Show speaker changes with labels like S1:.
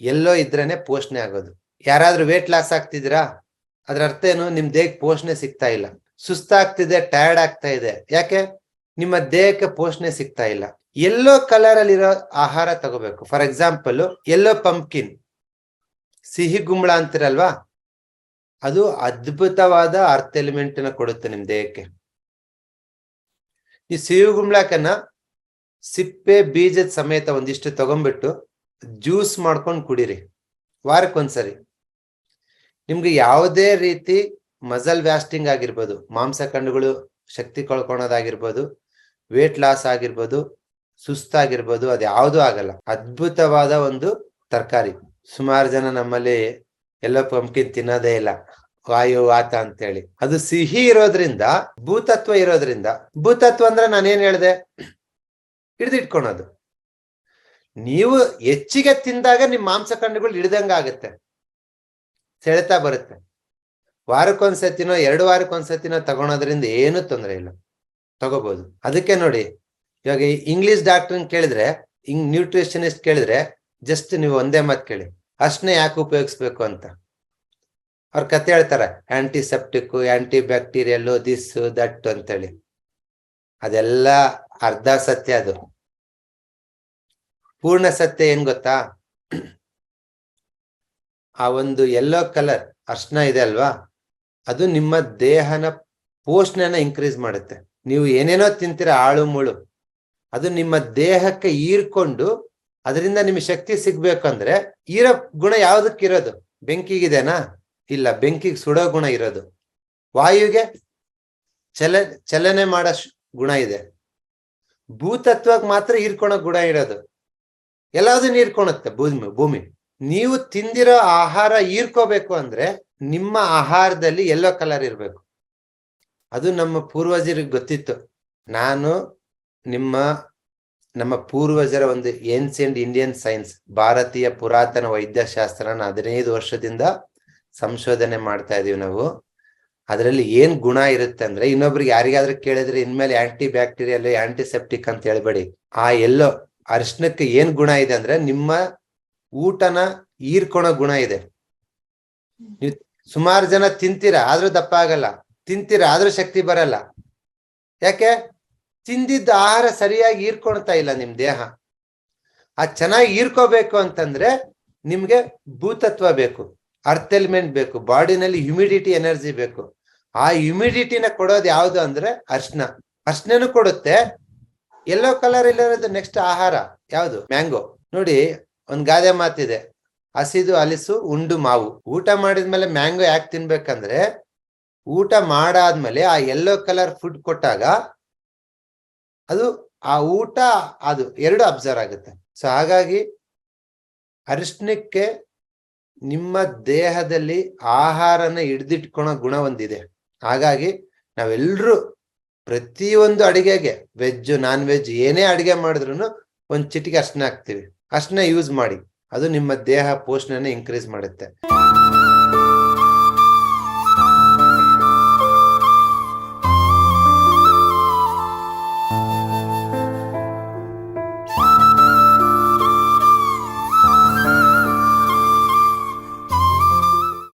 S1: ಎಲ್ಲೋ ಇದ್ರೇನೆ ಪೋಷಣೆ ಆಗೋದು. ಯಾರಾದ್ರೂ ವೇಟ್ ಲಾಸ್ ಆಗ್ತಿದ್ದೀರಾ? ಅದ್ರ ಅರ್ಥ ಏನು? ನಿಮ್ ದೇಹಕ್ಕೆ ಪೋಷಣೆ ಸಿಗ್ತಾ ಇಲ್ಲ. ಸುಸ್ತಾಗ್ತಿದೆ ಟಯರ್ಡ್ ಆಗ್ತಾ ಇದೆ. ಯಾಕೆ? ನಿಮ್ಮ ದೇಹಕ್ಕೆ ಪೋಷಣೆ ಸಿಗ್ತಾ ಇಲ್ಲ. ಎಲ್ಲೋ ಕಲರ್ ಅಲ್ಲಿರೋ ಆಹಾರ ತಗೋಬೇಕು. ಫಾರ್ ಎಕ್ಸಾಂಪಲ್ ಎಲ್ಲೋ ಪಂಪ್ಕಿನ್ ಸಿಹಿ ಗುಂಬಳ ಅಂತಿರಲ್ವಾ? ಅದು ಅದ್ಭುತವಾದ ಅರ್ಥ ಎಲಿಮೆಂಟ್ನ ಕೊಡುತ್ತೆ ನಿಮ್ ದೇಹಕ್ಕೆ. ಈ ಸಿಹಿ ಗುಂಬಳಕನ್ನ ಸಿಪ್ಪೆ ಬೀಜದ ಸಮೇತ ಒಂದಿಷ್ಟು ತಗೊಂಡ್ಬಿಟ್ಟು ಜ್ಯೂಸ್ ಮಾಡ್ಕೊಂಡು ಕುಡೀರಿ. ವಾರಕ್ಕೊಂದ್ಸರಿ. ನಿಮ್ಗೆ ಯಾವುದೇ ರೀತಿ ಮಸಲ್ ವ್ಯಾಸ್ಟಿಂಗ್ ಆಗಿರ್ಬೋದು ಮಾಂಸಖಂಡಗಳು ಶಕ್ತಿ ಕಳ್ಕೊಳೋದಾಗಿರ್ಬೋದು ವೇಟ್ ಲಾಸ್ ಆಗಿರ್ಬೋದು, ಸುಸ್ತಾಗಿರ್ಬೋದು, ಅದು ಯಾವುದೂ ಆಗಲ್ಲ. ಅದ್ಭುತವಾದ ಒಂದು ತರಕಾರಿ. ಸುಮಾರು ಜನ ನಮ್ಮಲ್ಲಿ ಎಲ್ಲ ಪಂಪ್ಕಿನ್ ತಿನ್ನೋದೇ ಇಲ್ಲ. ವಾಯು ವಾತ ಅಂತೇಳಿ. ಅದು ಸಿಹಿ ಇರೋದ್ರಿಂದ, ಭೂತತ್ವ ಇರೋದ್ರಿಂದ, ಭೂತತ್ವ ಅಂದ್ರೆ ನಾನೇನ್ ಹೇಳ್ದೆ? ಹಿಡ್ದಿಟ್ಕೊಳೋದು. ನೀವು ಹೆಚ್ಚಿಗೆ ತಿಂದಾಗ ನಿಮ್ಮ ಮಾಂಸಖಂಡಗಳು ಹಿಡ್ದಂಗ ಆಗುತ್ತೆ. ಸೆಳೆತಾ ಬರುತ್ತೆ. ವಾರಕ್ಕೊಂದ್ಸತಿನೋ ಎರಡು ವಾರಕ್ಕೊಂದ್ಸತಿನೋ ತಗೊಳೋದ್ರಿಂದ ಏನು ತೊಂದರೆ ಇಲ್ಲ. ತಗೋಬಹುದು ಅದಕ್ಕೆ ನೋಡಿ, ಇವಾಗ ಇಂಗ್ಲಿಷ್ ಡಾಕ್ಟರ್ ಕೇಳಿದ್ರೆ ಹಿಂಗ್ ನ್ಯೂಟ್ರಿಷನಿಸ್ಟ್ ಕೇಳಿದ್ರೆ ಜಸ್ಟ್ ನೀವು ಒಂದೇ ಮಾತು ಕೇಳಿ ಅಷ್ಟನ್ನೇ ಯಾಕೆ ಉಪಯೋಗಿಸ್ಬೇಕು ಅಂತ? ಅವ್ರ ಕತೆ ಹೇಳ್ತಾರೆ antiseptic anti bacterial this that ಅಂತೇಳಿ. ಅದೆಲ್ಲ ಅರ್ಧ ಸತ್ಯ ಅದು. ಪೂರ್ಣ ಸತ್ಯ ಏನ್ ಗೊತ್ತಾ? ಆ ಒಂದು ಯೆಲ್ಲೋ ಕಲರ್ ಅರ್ಶನ ಇದೆ ಅಲ್ವಾ? ಅದು ನಿಮ್ಮ ದೇಹನ ಪೋಷಣೆನ ಇನ್ಕ್ರೀಸ್ ಮಾಡುತ್ತೆ. ನೀವು ಏನೇನೋ ತಿಂತೀರ ಆಳು ಮುಳು, ಅದು ನಿಮ್ಮ ದೇಹಕ್ಕೆ ಈರ್ಕೊಂಡು ಅದರಿಂದ ನಿಮಗೆ ಶಕ್ತಿ ಸಿಗ್ಬೇಕಂದ್ರೆ ಈರೋ ಗುಣ ಯಾವ್ದಕ್ಕಿರೋದು ಬೆಂಕಿಗಿದೆನಾ? ಇಲ್ಲ, ಬೆಂಕಿಗೆ ಸುಡೋ ಗುಣ ಇರೋದು. ವಾಯುಗೆ ಚಲ, ಚಲನೆ ಮಾಡೋ ಗುಣ ಇದೆ. ಭೂತತ್ವಕ್ಕೆ ಮಾತ್ರ ಹೀರ್ಕೊಳೋ ಗುಣ ಇರೋದು. ಎಲ್ಲಾದ್ರೂ ನೀರ್ಕೊಳತ್ತೆ ಭೂಮಿ ಭೂಮಿ. ನೀವು ತಿಂದಿರೋ ಆಹಾರ ಹೀರ್ಕೋಬೇಕು ಅಂದ್ರೆ ನಿಮ್ಮ ಆಹಾರದಲ್ಲಿ ಎಲ್ಲೋ ಕಲರ್ ಇರಬೇಕು. ಅದು ನಮ್ಮ ಪೂರ್ವಜರಿಗೆ ಗೊತ್ತಿತ್ತು. ನಾನು, ನಿಮ್ಮ, ನಮ್ಮ ಪೂರ್ವಜರ ಒಂದು ಏನ್ಸಿಯಂಟ್ ಇಂಡಿಯನ್ ಸೈನ್ಸ್ ಭಾರತೀಯ ಪುರಾತನ ವೈದ್ಯಶಾಸ್ತ್ರನ ಹದಿನೈದು ವರ್ಷದಿಂದ ಸಂಶೋಧನೆ ಮಾಡ್ತಾ ಇದೀವಿ ನಾವು. ಅದರಲ್ಲಿ ಏನ್ ಗುಣ ಇರುತ್ತೆ ಅಂದ್ರೆ, ಇನ್ನೊಬ್ರಿಗೆ ಯಾರಿಗಾದ್ರೂ ಕೇಳಿದ್ರೆ ಇನ್ಮೇಲೆ ಆಂಟಿ ಬ್ಯಾಕ್ಟೀರಿಯಲ್ ಆಂಟಿಸೆಪ್ಟಿಕ್ ಅಂತ ಹೇಳ್ಬೇಡಿ. ಆ ಎಲ್ಲೋ ಅರಿಶಿನಕ್ಕೆ ಏನ್ ಗುಣ ಇದೆ ಅಂದ್ರೆ ನಿಮ್ಮ ಊಟನ ಹೀರ್ಕೊಳೋ ಗುಣ ಇದೆ. ನೀವು ಸುಮಾರು ಜನ ತಿಂತೀರ, ಆದ್ರೂ ದಪ್ಪ ಆಗಲ್ಲ ತಿಂತೀರ, ಆದ್ರೂ ಶಕ್ತಿ ಬರಲ್ಲ. ಯಾಕೆ? ತಿಂದಿದ್ದ ಆಹಾರ ಸರಿಯಾಗಿ ಹೀರ್ಕೊಳ್ತಾ ಇಲ್ಲ ನಿಮ್ ದೇಹ. ಆ ಚೆನ್ನಾಗಿ ಹೀರ್ಕೋಬೇಕು ಅಂತಂದ್ರೆ ನಿಮ್ಗೆ ಭೂತತ್ವ ಬೇಕು ಅರ್ಥ್ ಎಲಿಮೆಂಟ್ ಬೇಕು, ಬಾಡಿನಲ್ಲಿ ಹ್ಯುಮಿಡಿಟಿ ಎನರ್ಜಿ ಬೇಕು. ಆ ಹ್ಯುಮಿಡಿಟಿನ ಕೊಡೋದು ಯಾವುದು ಅಂದ್ರೆ ಅರ್ಶನ. ಅರ್ಶನೂ ಕೊಡುತ್ತೆ ಎಲ್ಲೋ ಕಲರ್ ಇಲ್ಲಿರೋದು ನೆಕ್ಸ್ಟ್ ಆಹಾರ. ಯಾವುದು? ಮ್ಯಾಂಗೋ ನೋಡಿ, ಒಂದ್ ಗಾದೆ ಮಾತಿದೆ. ಹಸಿದು ಅಲಿಸು, ಉಂಡು ಮಾವು. ಊಟ ಮಾಡಿದ್ಮೇಲೆ ಮ್ಯಾಂಗೋ ಯಾಕೆ ತಿನ್ಬೇಕಂದ್ರೆ, ಊಟ ಮಾಡಾದ್ಮೇಲೆ ಆ ಎಲ್ಲೋ ಕಲರ್ ಫುಡ್ ಕೊಟ್ಟಾಗ ಅದು, ಆ ಊಟ ಅದು ಎರಡು ಅಬ್ಸರ್ವ್ ಆಗುತ್ತೆ. ಸೊ ಹಾಗಾಗಿ ಅರಿಶಿನಕ್ಕೆ ನಿಮ್ಮ ದೇಹದಲ್ಲಿ ಆಹಾರನ ಹಿಡ್ದಿಟ್ಕೊಳೋ ಗುಣ ಒಂದಿದೆ. ಹಾಗಾಗಿ ನಾವೆಲ್ಲರೂ ಪ್ರತಿಯೊಂದು ಅಡಿಗೆಗೆ ವೆಜ್ ನಾನ್ ವೆಜ್ ಏನೇ ಅಡಿಗೆ ಮಾಡಿದ್ರು ಒಂದ್ ಚಿಟಿಕೆ ಅರ್ಶನ ಹಾಕ್ತಿವಿ. ಅರ್ಶನ ಯೂಸ್ ಮಾಡಿ. ಅದು ನಿಮ್ಮ ದೇಹ ಪೋಷಣೆನ ಇನ್ಕ್ರೀಸ್ ಮಾಡುತ್ತೆ.